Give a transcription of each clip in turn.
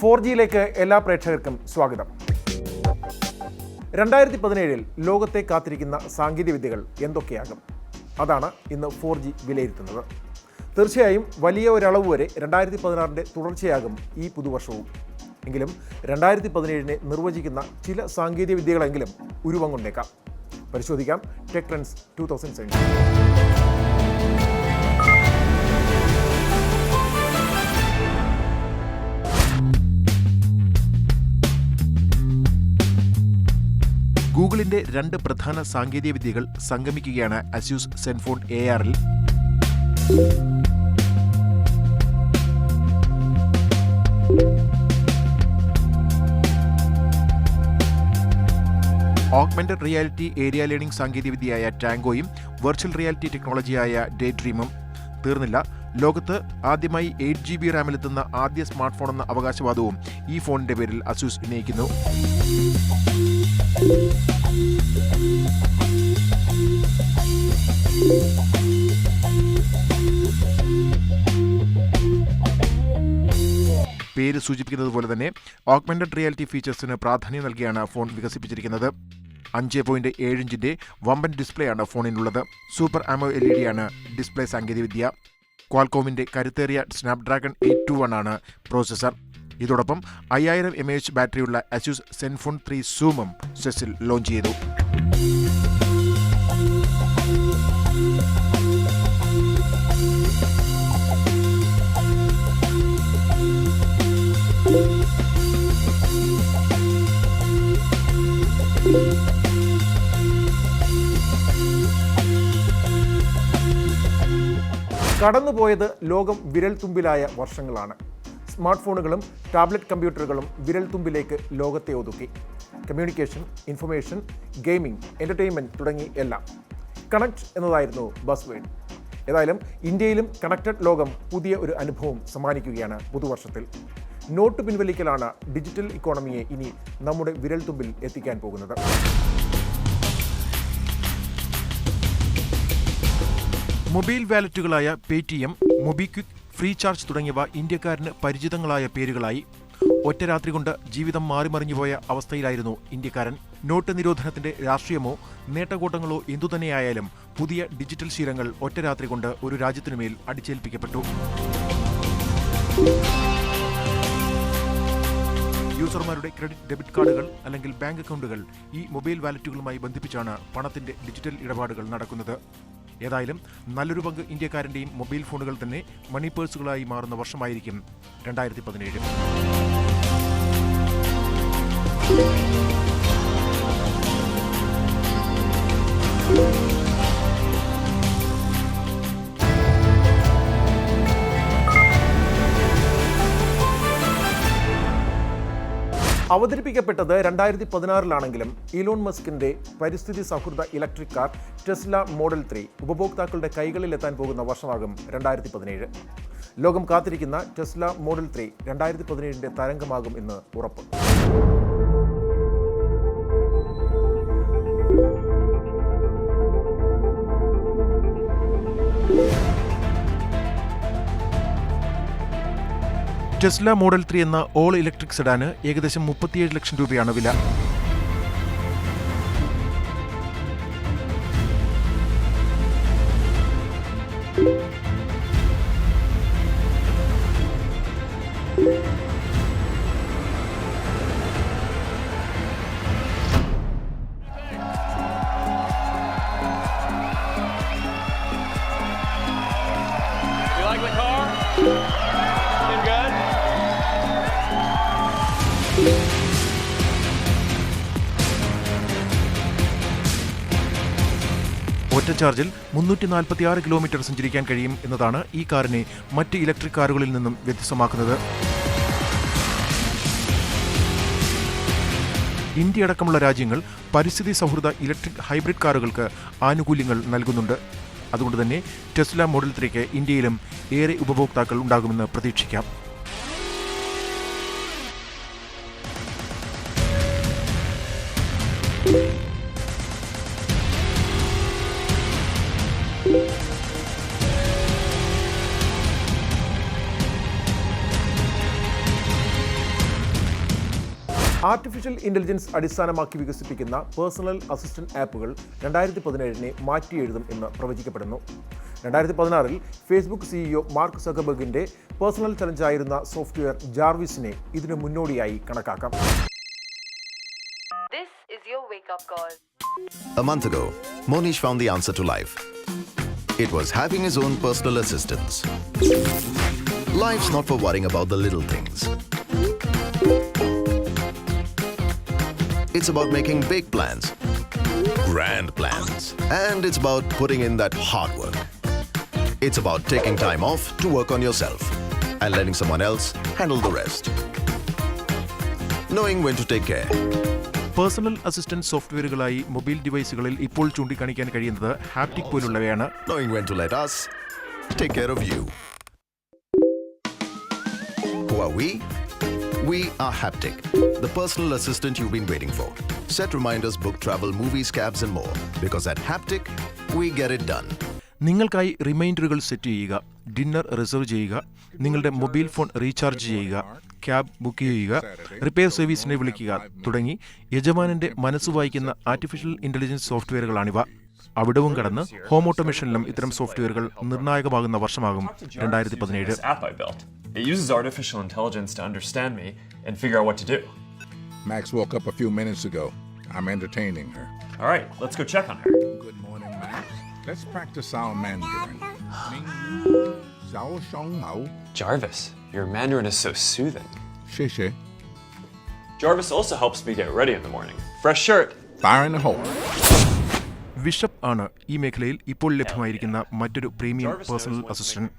Four ജിയിലേക്ക് എല്ലാ പ്രേക്ഷകർക്കും സ്വാഗതം. രണ്ടായിരത്തി പതിനേഴിൽ ലോകത്തെ കാത്തിരിക്കുന്ന സാങ്കേതിക വിദ്യകൾ എന്തൊക്കെയാകും? അതാണ് ഇന്ന് ഫോർ ജി വിലയിരുത്തുന്നത്. തീർച്ചയായും വലിയ ഒരളവ് വരെ രണ്ടായിരത്തി പതിനാറിന്റെ തുടർച്ചയാകും ഈ പുതുവർഷവും. എങ്കിലും രണ്ടായിരത്തി പതിനേഴിനെ നിർവചിക്കുന്ന ചില സാങ്കേതിക വിദ്യകളെങ്കിലും ഉരുവം കൊണ്ടേക്കാം. പരിശോധിക്കാം. Tech trends two thousand seventeen. ഗൂഗിളിന്റെ രണ്ട് പ്രധാന സാങ്കേതിക വിദ്യകൾ സംഗമിക്കുകയാണ് അസ്യൂസ് സെൻഫോൺ എ ആറിൽ ഓഗ്മെന്റഡ് റിയാലിറ്റി ഏരിയ ലേണിംഗ് സാങ്കേതികവിദ്യയായ ടാങ്കോയും വെർച്വൽ റിയാലിറ്റി ടെക്നോളജിയായ ഡേ ഡ്രീമും തീർന്നില്ല. ലോകത്ത് ആദ്യമായി എയ്റ്റ് ജി ബി റാമിലെത്തുന്ന ആദ്യ സ്മാർട്ട് ഫോൺ എന്ന അവകാശവാദവും ഈ ഫോണിന്റെ പേരിൽ അസൂസ് ഉന്നയിക്കുന്നു. പേര് സൂചിപ്പിക്കുന്നത് പോലെ തന്നെ ഓഗ്മെന്റഡ് റിയാലിറ്റി ഫീച്ചേഴ്സിന് പ്രാധാന്യം നൽകിയാണ് ഫോൺ വികസിപ്പിച്ചിരിക്കുന്നത്. അഞ്ച് പോയിന്റ് ഏഴ് ഇഞ്ചിന്റെ വമ്പൻ ഡിസ്പ്ലേ ആണ് ഫോണിനുള്ളത്. Super AMOLED ആണ് ഡിസ്പ്ലേ സാങ്കേതികവിദ്യ. ക്വാൽകോമിന്റെ കരുത്തേറിയ സ്നാപ്ഡ്രാഗൺ എയ്റ്റ് ടു വൺ ആണ് പ്രോസസർ. ഇതോടൊപ്പം അയ്യായിരം എം എച്ച് ബാറ്ററിയുള്ള അസ്യൂസ് സെൻഫോൺ ത്രീ സൂമും സെസിൽ ലോഞ്ച് ചെയ്തു. കടന്നുപോയത് ലോകം വിരൽത്തുമ്പിലായ വർഷങ്ങളാണ്. സ്മാർട്ട് ഫോണുകളും ടാബ്ലറ്റ് കമ്പ്യൂട്ടറുകളും വിരൽത്തുമ്പിലേക്ക് ലോകത്തെ ഒതുക്കി. കമ്മ്യൂണിക്കേഷൻ ഇൻഫർമേഷൻ ഗെയിമിംഗ് എന്റർടൈൻമെന്റ് തുടങ്ങി എല്ലാം. കണക്ട് എന്നതായിരുന്നു ബസ് വേഡ് ഏതായാലും ഇന്ത്യയിലും കണക്റ്റഡ് ലോകം പുതിയ ഒരു അനുഭവം സമ്മാനിക്കുകയാണ് പുതുവർഷത്തിൽ. നോട്ട് പിൻവലിക്കലാണ് ഡിജിറ്റൽ ഇക്കോണമിയെ ഇനി നമ്മുടെ വിരൽത്തുമ്പിൽ എത്തിക്കാൻ പോകുന്നത്. മൊബൈൽ വാലറ്റുകളായ പേടിഎം മൊബിക്വിക് ഫ്രീ ചാർജ് തുടങ്ങിയവ ഇന്ത്യക്കാരന് പരിചിതങ്ങളായ പേരുകളായി. ഒറ്റ രാത്രി കൊണ്ട് ജീവിതം മാറിമറിഞ്ഞുപോയ അവസ്ഥയിലായിരുന്നു ഇന്ത്യക്കാരൻ. നോട്ട് നിരോധനത്തിന്റെ രാഷ്ട്രീയമോ നേട്ടകൂട്ടങ്ങളോ എന്തുതന്നെയായാലും പുതിയ ഡിജിറ്റൽ ശീലങ്ങൾ ഒറ്റ രാത്രി കൊണ്ട് ഒരു രാജ്യത്തിനുമേൽ അടിച്ചേൽപ്പിക്കപ്പെട്ടു. യൂസർമാരുടെ ക്രെഡിറ്റ് ഡെബിറ്റ് കാർഡുകൾ അല്ലെങ്കിൽ ബാങ്ക് അക്കൗണ്ടുകൾ ഈ മൊബൈൽ വാലറ്റുകളുമായി ബന്ധിപ്പിച്ചാണ് പണത്തിന്റെ ഡിജിറ്റൽ ഇടപാടുകൾ നടക്കുന്നത്. ഏതായാലും നല്ലൊരു പങ്ക് ഇന്ത്യക്കാരന്റെയും മൊബൈൽ ഫോണുകൾ തന്നെ മണി പേഴ്സുകളായി മാറുന്ന വർഷമായിരിക്കും രണ്ടായിരത്തി പതിനേഴ്. അവതരിപ്പിക്കപ്പെട്ടത് രണ്ടായിരത്തി പതിനാറിലാണെങ്കിലും ഇലോൺ മസ്കിന്റെ പരിസ്ഥിതി സൗഹൃദ electric car Tesla model three ഉപഭോക്താക്കളുടെ കൈകളിൽ എത്താൻ പോകുന്ന വർഷമാകും രണ്ടായിരത്തി പതിനേഴ് ലോകം കാത്തിരിക്കുന്ന ടെസ്ല മോഡൽ ത്രീ രണ്ടായിരത്തി പതിനേഴിന്റെ തരംഗമാകും എന്ന് ഉറപ്പ്. ടെസ്ല മോഡൽ ത്രീ എന്ന ഓൾ ഇലക്ട്രിക് സെഡാന് ഏകദേശം മുപ്പത്തിയേഴ് ലക്ഷം രൂപയാണ് വില. ഒറ്റ ചാർജിൽ മുന്നൂറ്റി നാൽപ്പത്തി ആറ് കിലോമീറ്റർ സഞ്ചരിക്കാൻ കഴിയും എന്നതാണ് ഈ കാറിനെ മറ്റ് ഇലക്ട്രിക് കാറുകളിൽ നിന്നും വ്യത്യസ്തമാക്കുന്നത്. ഇന്ത്യ അടക്കമുള്ള രാജ്യങ്ങൾ പരിസ്ഥിതി സൗഹൃദ ഇലക്ട്രിക് ഹൈബ്രിഡ് കാറുകൾക്ക് ആനുകൂല്യങ്ങൾ നൽകുന്നുണ്ട്. അതുകൊണ്ട് തന്നെ ടെസ്ല മോഡൽ ത്രീക്ക് ഇന്ത്യയിലും ഏറെ ഉപഭോക്താക്കൾ ഉണ്ടാകുമെന്ന് പ്രതീക്ഷിക്കാം. ആർട്ടിഫിഷ്യൽ ഇന്റലിജൻസ് അടിസ്ഥാനമാക്കി വികസിപ്പിക്കുന്ന പേഴ്സണൽ അസിസ്റ്റന്റ് ആപ്പുകൾ രണ്ടായിരത്തി പതിനേഴിനെ മാറ്റിയെഴുതും എന്ന് പ്രവചിക്കപ്പെടുന്നു രണ്ടായിരത്തി പതിനാറിൽ ഫേസ്ബുക്ക് സിഇഒ മാർക്ക് സഗബർഗിന്റെ പേഴ്സണൽ ചലഞ്ചായിരുന്ന സോഫ്റ്റ്വെയർ ജാർവിസിനെ ഇതിനു മുന്നോടിയായി കണക്കാക്കാം This is your wake up call. A month ago, Monish found the answer to life. It was having his own personal assistants. Life's not for worrying about the little things. It's about making big plans, grand plans, and it's about putting in that hard work. It's about taking time off to work on yourself and letting someone else handle the rest. Knowing when to take care. Personal assistant സോഫ്റ്റ്വെയറുകളായി mobile ഡിവൈസുകളിൽ ഇപ്പോൾ ചൂണ്ടിക്കാണിക്കാൻ കഴിയുന്നത് haptic പോലുള്ളവയാണ് knowing when to let us take care of you. Who are we? We are Haptic, the personal assistant you've been waiting for. Set reminders, book travel, movies, cabs, and more. Because at Haptic, we get it done. നിങ്ങൾക്കായി റിമൈൻഡറുകൾ set ചെയ്യുക dinner reserve ചെയ്യുക നിങ്ങളുടെ mobile phone recharge ചെയ്യുക cab book ചെയ്യുക repair സർവീസിനെ വിളിക്കുക തുടങ്ങി യജമാനന്റെ മനസ്സ് വായിക്കുന്ന ആർട്ടിഫിഷ്യൽ ഇന്റലിജൻസ് സോഫ്റ്റ്വെയറുകളാണിവ അവിടവും കടന്ന് ഹോം ഓട്ടോമേഷനിലും ഇത്തരം സോഫ്റ്റ്വെയറുകൾ നിർണായകമാകുന്ന വർഷമാകും രണ്ടായിരത്തി പതിനേഴ് This app I built. It uses artificial intelligence to understand me and figure out what to do. Max woke up a few minutes ago. I'm entertaining her. All right, let's go check on her. Good morning, Max. Let's practice our Mandarin. Ming Zhao Shong Mao. Jarvis, your Mandarin is so soothing. She she. Jarvis also helps me get ready in the morning. Fresh shirt. Fire in the hole. വിഷപ്പ് ആണ് ഈ മേഖലയിൽ ഇപ്പോൾ ലഭ്യമായിരിക്കുന്ന മറ്റൊരു premium personal assistant.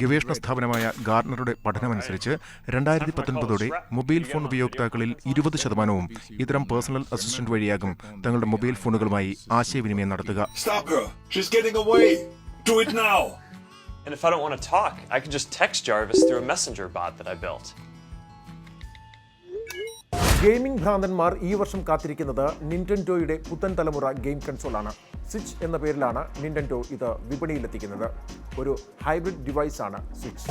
ഗവേഷണ സ്ഥാപനമായ ഗാർഡനറുടെ പഠനമനുസരിച്ച് രണ്ടായിരത്തി പത്തൊൻപതോടെ mobile phone ഉപയോക്താക്കളിൽ ഇരുപത് ശതമാനവും ഇത്തരം പേഴ്സണൽ അസിസ്റ്റന്റ് വഴിയാകും തങ്ങളുടെ മൊബൈൽ ഫോണുകളുമായി ആശയവിനിമയം നടത്തുക! And if I don't want to talk, I can just text Jarvis through a messenger bot that I built. Gaming ഭ്രാന്തന്മാർ ഈ വർഷം കാത്തിരിക്കുന്നത് നിന്റൻഡോയുടെ പുത്തൻ തലമുറ ഗെയിം കൺസോളാണ്. സ്വിച്ച് എന്ന പേരിലാണ് നിന്റൻഡോ ഇത് വിപണിയിലെത്തിക്കുന്നത്. ഒരു ഹൈബ്രിഡ് ഡിവൈസാണ് സ്വിച്ച്.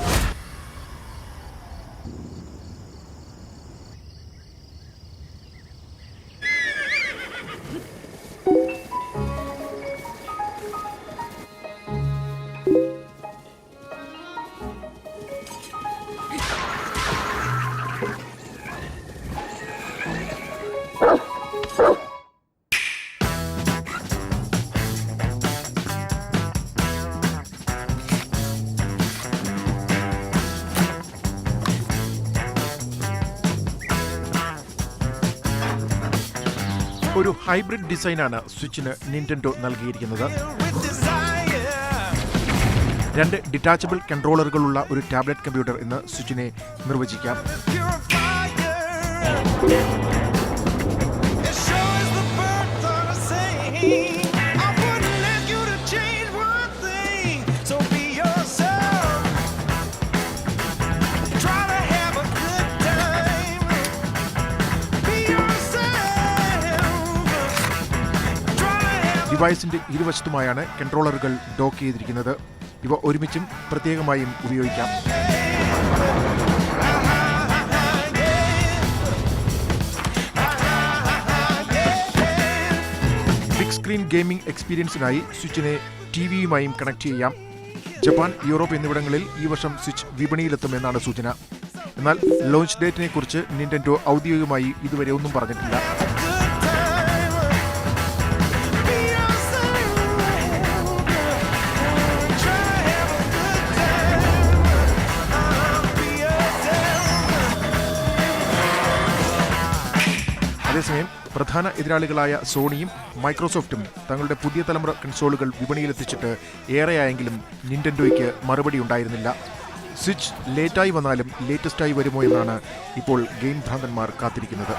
ഒരു ഹൈബ്രിഡ് ഡിസൈനാണ് സ്വിച്ചിന് നിന്റൻഡോ നൽകിയിരിക്കുന്നത്. രണ്ട് ഡിറ്റാച്ചബിൾ കൺട്രോളറുകളുള്ള ഒരു ടാബ്ലറ്റ് കമ്പ്യൂട്ടർ എന്ന് സ്വിച്ചിനെ നിർവചിക്കാം. ഡിവൈസിന്റെ ഇരുവശത്തുമായാണ് കൺട്രോളറുകൾ ഡോക്ക് ചെയ്തിരിക്കുന്നത്. ഇവ ഒരുമിച്ചും പ്രത്യേകമായും ഉപയോഗിക്കാം. ബിഗ് സ്ക്രീൻ ഗെയിമിംഗ് എക്സ്പീരിയൻസിനായി സ്വിച്ചിനെ ടി വിയുമായും കണക്ട് ചെയ്യാം. ജപ്പാൻ യൂറോപ്പ് എന്നിവിടങ്ങളിൽ ഈ വർഷം സ്വിച്ച് വിപണിയിലെത്തുമെന്നാണ് സൂചന. എന്നാൽ ലോഞ്ച് ഡേറ്റിനെ കുറിച്ച് നിന്റെ ഔദ്യോഗികമായി ഇതുവരെ ഒന്നും പറഞ്ഞിട്ടില്ല. പ്രധാന എതിരാളികളായ സോണിയും മൈക്രോസോഫ്റ്റും തങ്ങളുടെ പുതിയ തലമുറ കൺസോളുകൾ വിപണിയിലെത്തിച്ചിട്ട് ഏറെയായെങ്കിലും നിൻഡൻഡോയ്ക്ക് മറുപടി ഉണ്ടായിരുന്നില്ല. സ്വിച്ച് ലേറ്റായി വന്നാലും ലേറ്റസ്റ്റായി വരുമോ എന്നാണ് ഇപ്പോൾ ഗെയിം ഭ്രാന്തന്മാർ കാത്തിരിക്കുന്നത്.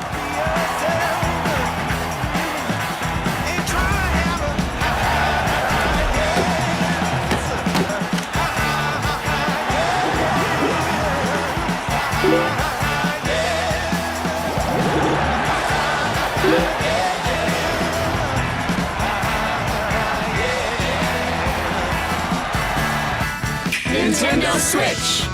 Switch.